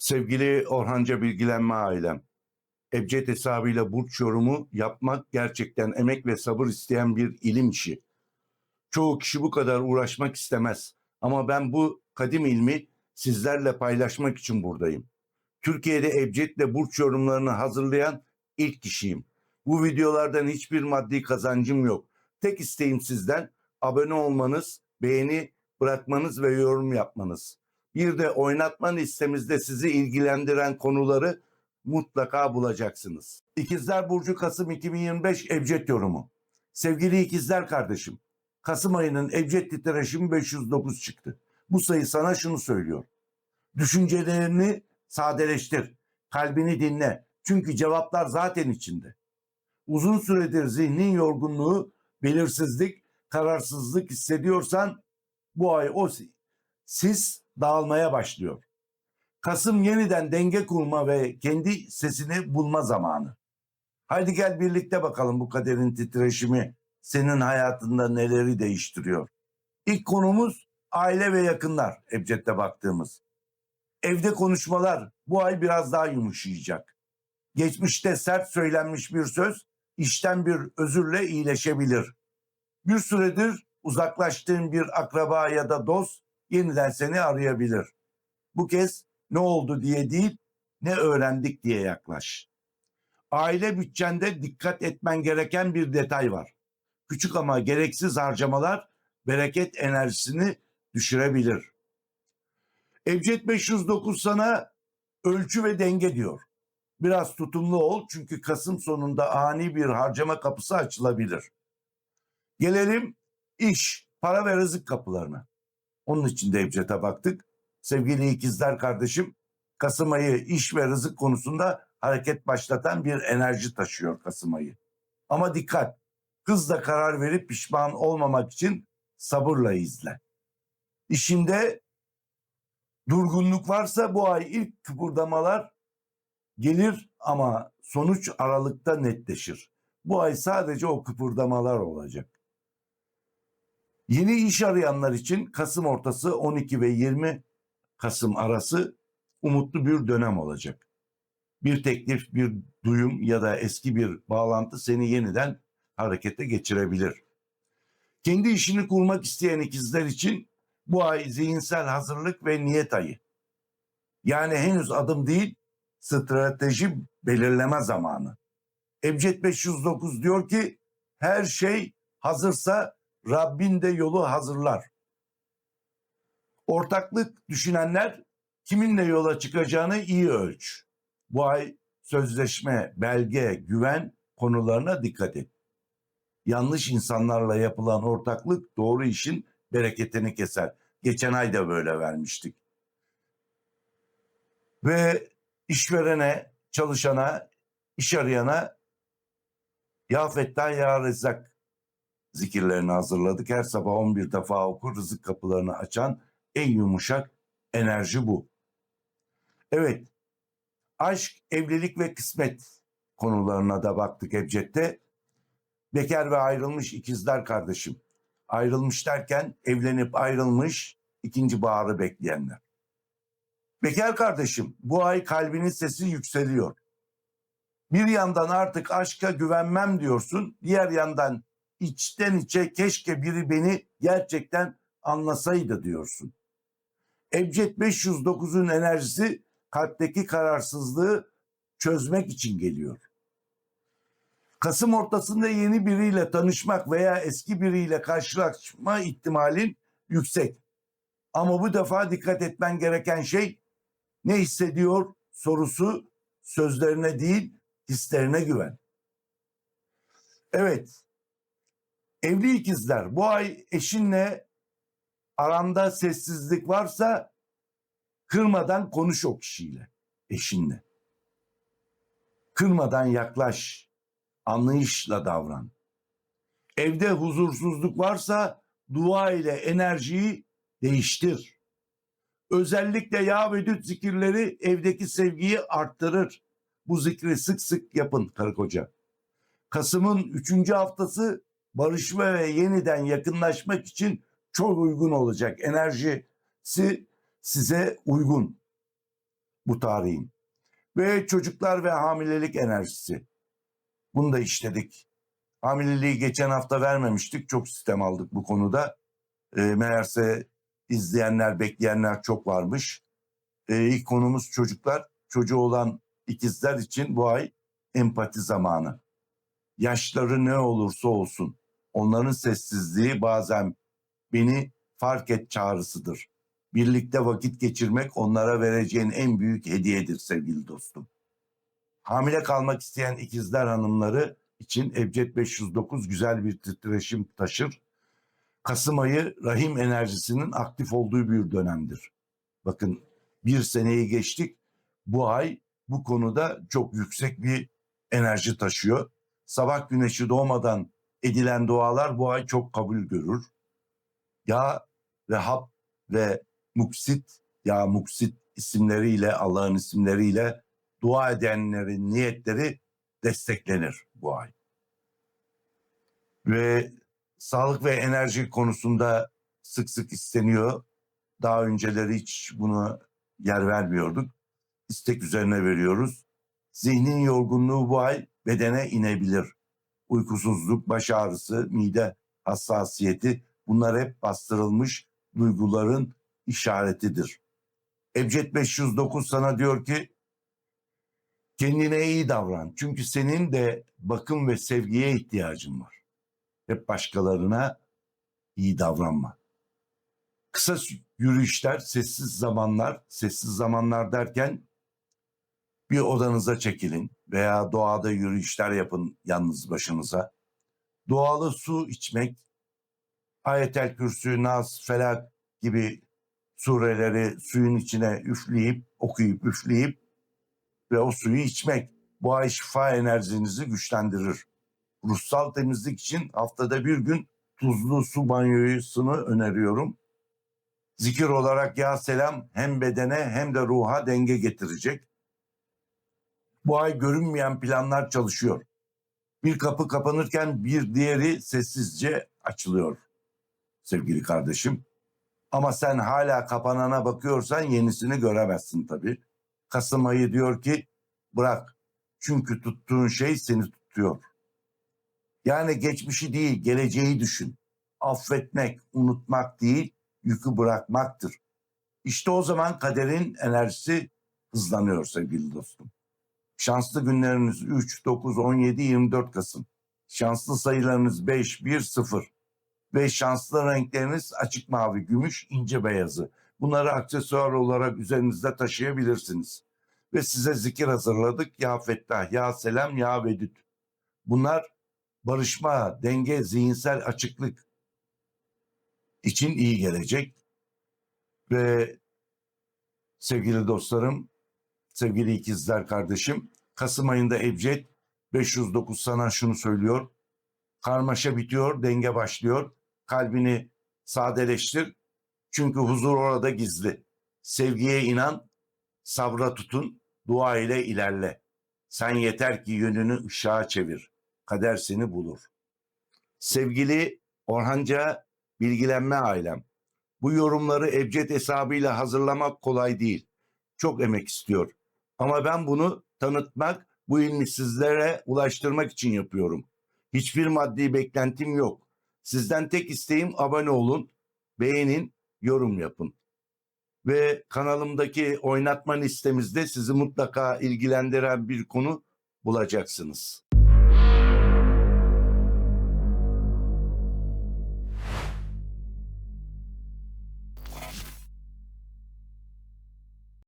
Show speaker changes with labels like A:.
A: Sevgili Orhanca Bilgilenme ailem, Ebced hesabıyla burç yorumu yapmak gerçekten emek ve sabır isteyen bir ilim işi. Çoğu kişi bu kadar uğraşmak istemez ama ben bu kadim ilmi sizlerle paylaşmak için buradayım. Türkiye'de Ebced'le burç yorumlarını hazırlayan ilk kişiyim. Bu videolardan hiçbir maddi kazancım yok. Tek isteğim sizden abone olmanız, beğeni bırakmanız ve yorum yapmanız. Bir de oynatma listemizde sizi ilgilendiren konuları mutlaka bulacaksınız. İkizler Burcu Kasım 2025 Ebced yorumu. Sevgili ikizler kardeşim, Kasım ayının Ebced titreşimi 509 çıktı. Bu sayı sana şunu söylüyor. Düşüncelerini sadeleştir, kalbini dinle. Çünkü cevaplar zaten içinde. Uzun süredir zihnin yorgunluğu, belirsizlik, kararsızlık hissediyorsan bu ay o sis dağılmaya başlıyor. Kasım yeniden denge kurma ve kendi sesini bulma zamanı. Haydi gel birlikte bakalım bu kaderin titreşimi senin hayatında neleri değiştiriyor. İlk konumuz aile ve yakınlar Ebced'de baktığımız. Evde konuşmalar bu ay biraz daha yumuşayacak. Geçmişte sert söylenmiş bir söz işten bir özürle iyileşebilir. Bir süredir uzaklaştığın bir akraba ya da dost yeniden seni arayabilir. Bu kez ne oldu diye değil, ne öğrendik diye yaklaş. Aile bütçende dikkat etmen gereken bir detay var. Küçük ama gereksiz harcamalar bereket enerjisini düşürebilir. Ebced 509 sana ölçü ve denge diyor. Biraz tutumlu ol çünkü Kasım sonunda ani bir harcama kapısı açılabilir. Gelelim iş, para ve rızık kapılarına. Onun için de Ebced'e baktık. Sevgili ikizler kardeşim, Kasım ayı iş ve rızık konusunda hareket başlatan bir enerji taşıyor Kasım ayı. Ama dikkat, hızla karar verip pişman olmamak için sabırla izle. İşinde durgunluk varsa bu ay ilk kıpırdamalar gelir ama sonuç aralıkta netleşir. Bu ay sadece o kıpırdamalar olacak. Yeni iş arayanlar için Kasım ortası 12 ve 20 Kasım arası umutlu bir dönem olacak. Bir teklif, bir duyum ya da eski bir bağlantı seni yeniden harekete geçirebilir. Kendi işini kurmak isteyen ikizler için bu ay zihinsel hazırlık ve niyet ayı. Yani henüz adım değil, strateji belirleme zamanı. Ebced 509 diyor ki her şey hazırsa Rabbin de yolu hazırlar. Ortaklık düşünenler kiminle yola çıkacağını iyi ölç. Bu ay sözleşme, belge, güven konularına dikkat et. Yanlış insanlarla yapılan ortaklık doğru işin bereketini keser. Geçen ay da böyle vermiştik. Ve işverene, çalışana, iş arayana ya Fettah ya Rezzak zikirlerini hazırladık. Her sabah 11 defa okur rızık kapılarını açan en yumuşak enerji bu. Evet, aşk, evlilik ve kısmet konularına da baktık Ebced'de. Bekar ve ayrılmış ikizler kardeşim. Ayrılmış derken evlenip ayrılmış ikinci baharı bekleyenler. Bekar kardeşim bu ay kalbinin sesi yükseliyor. Bir yandan artık aşka güvenmem diyorsun. Diğer yandan içten içe keşke biri beni gerçekten anlasaydı diyorsun. Ebced 509'un enerjisi kalpteki kararsızlığı çözmek için geliyor. Kasım ortasında yeni biriyle tanışmak veya eski biriyle karşılaşma ihtimalin yüksek. Ama bu defa dikkat etmen gereken şey ne hissediyor sorusu sözlerine değil hislerine güven. Evet. Evli ikizler bu ay eşinle aranda sessizlik varsa kırmadan konuş o kişiyle, eşinle. Kırmadan yaklaş, anlayışla davran. Evde huzursuzluk varsa dua ile enerjiyi değiştir. Özellikle yağ ve düt zikirleri evdeki sevgiyi arttırır. Bu zikri sık sık yapın karı koca. Kasım'ın üçüncü haftası barışma ve yeniden yakınlaşmak için çok uygun olacak. Enerjisi size uygun. bu tarihin. Ve çocuklar ve hamilelik enerjisi. Bunu da işledik. Hamileliği geçen hafta vermemiştik. Çok sistem aldık bu konuda. E, meğerse izleyenler, bekleyenler çok varmış. E, ilk konumuz çocuklar. Çocuğu olan ikizler için bu ay empati zamanı. Yaşları ne olursa olsun onların sessizliği bazen beni fark et çağrısıdır. Birlikte vakit geçirmek onlara vereceğin en büyük hediyedir sevgili dostum. Hamile kalmak isteyen ikizler hanımları için Ebced 509 güzel bir titreşim taşır. Kasım ayı rahim enerjisinin aktif olduğu bir dönemdir. Bakın bir seneyi geçtik. Bu ay bu konuda çok yüksek bir enerji taşıyor. Sabah güneşi doğmadan edilen dualar bu ay çok kabul görür. Ya ve hap ve muksit ya muksit isimleriyle Allah'ın isimleriyle dua edenlerin niyetleri desteklenir bu ay. Ve sağlık ve enerji konusunda sık sık isteniyor. Daha önceleri hiç bunu yer vermiyorduk. İstek üzerine veriyoruz. Zihnin yorgunluğu bu ay bedene inebilir. Uykusuzluk, baş ağrısı, mide hassasiyeti bunlar hep bastırılmış duyguların işaretidir. Ebced 509 sana diyor ki kendine iyi davran. Çünkü senin de bakım ve sevgiye ihtiyacın var. Hep başkalarına iyi davranma. Kısa yürüyüşler, sessiz zamanlar, sessiz zamanlar derken bir odanıza çekilin veya doğada yürüyüşler yapın yalnız başınıza. Doğalı su içmek, ayetel kürsü, nas, felak gibi sureleri suyun içine üfleyip, okuyup üfleyip ve o suyu içmek bu ay şifa enerjinizi güçlendirir. Ruhsal temizlik için haftada bir gün tuzlu su banyosunu öneriyorum. Zikir olarak ya selam hem bedene hem de ruha denge getirecek. Bu ay görünmeyen planlar çalışıyor. Bir kapı kapanırken bir diğeri sessizce açılıyor sevgili kardeşim. Ama sen hala kapanana bakıyorsan yenisini göremezsin tabii. Kasım ayı diyor ki bırak. Çünkü tuttuğun şey seni tutuyor. Yani geçmişi değil geleceği düşün. Affetmek, unutmak değil yükü bırakmaktır. İşte o zaman kaderin enerjisi hızlanıyor sevgili dostum. Şanslı günleriniz 3, 9, 17, 24 Kasım. Şanslı sayılarınız 5, 1, 0. Ve şanslı renkleriniz açık mavi, gümüş, ince beyazı. Bunları aksesuar olarak üzerinizde taşıyabilirsiniz. Ve size zikir hazırladık. Ya Fettah, Ya Selam, Ya Vedüt. Bunlar barışma, denge, zihinsel açıklık için iyi gelecek. Ve sevgili dostlarım, sevgili ikizler kardeşim, Kasım ayında Ebced 509 sana şunu söylüyor. Karmaşa bitiyor, denge başlıyor. Kalbini sadeleştir. Çünkü huzur orada gizli. Sevgiye inan, sabra tutun, dua ile ilerle. Sen yeter ki yönünü ışığa çevir. Kader seni bulur. Sevgili Orhanca bilgilenme ailem. Bu yorumları Ebced hesabıyla hazırlamak kolay değil. Çok emek istiyor. Ama ben bunu tanıtmak, bu ilmi sizlere ulaştırmak için yapıyorum. Hiçbir maddi beklentim yok. Sizden tek isteğim abone olun, beğenin, yorum yapın. Ve kanalımdaki oynatma listemizde sizi mutlaka ilgilendiren bir konu bulacaksınız.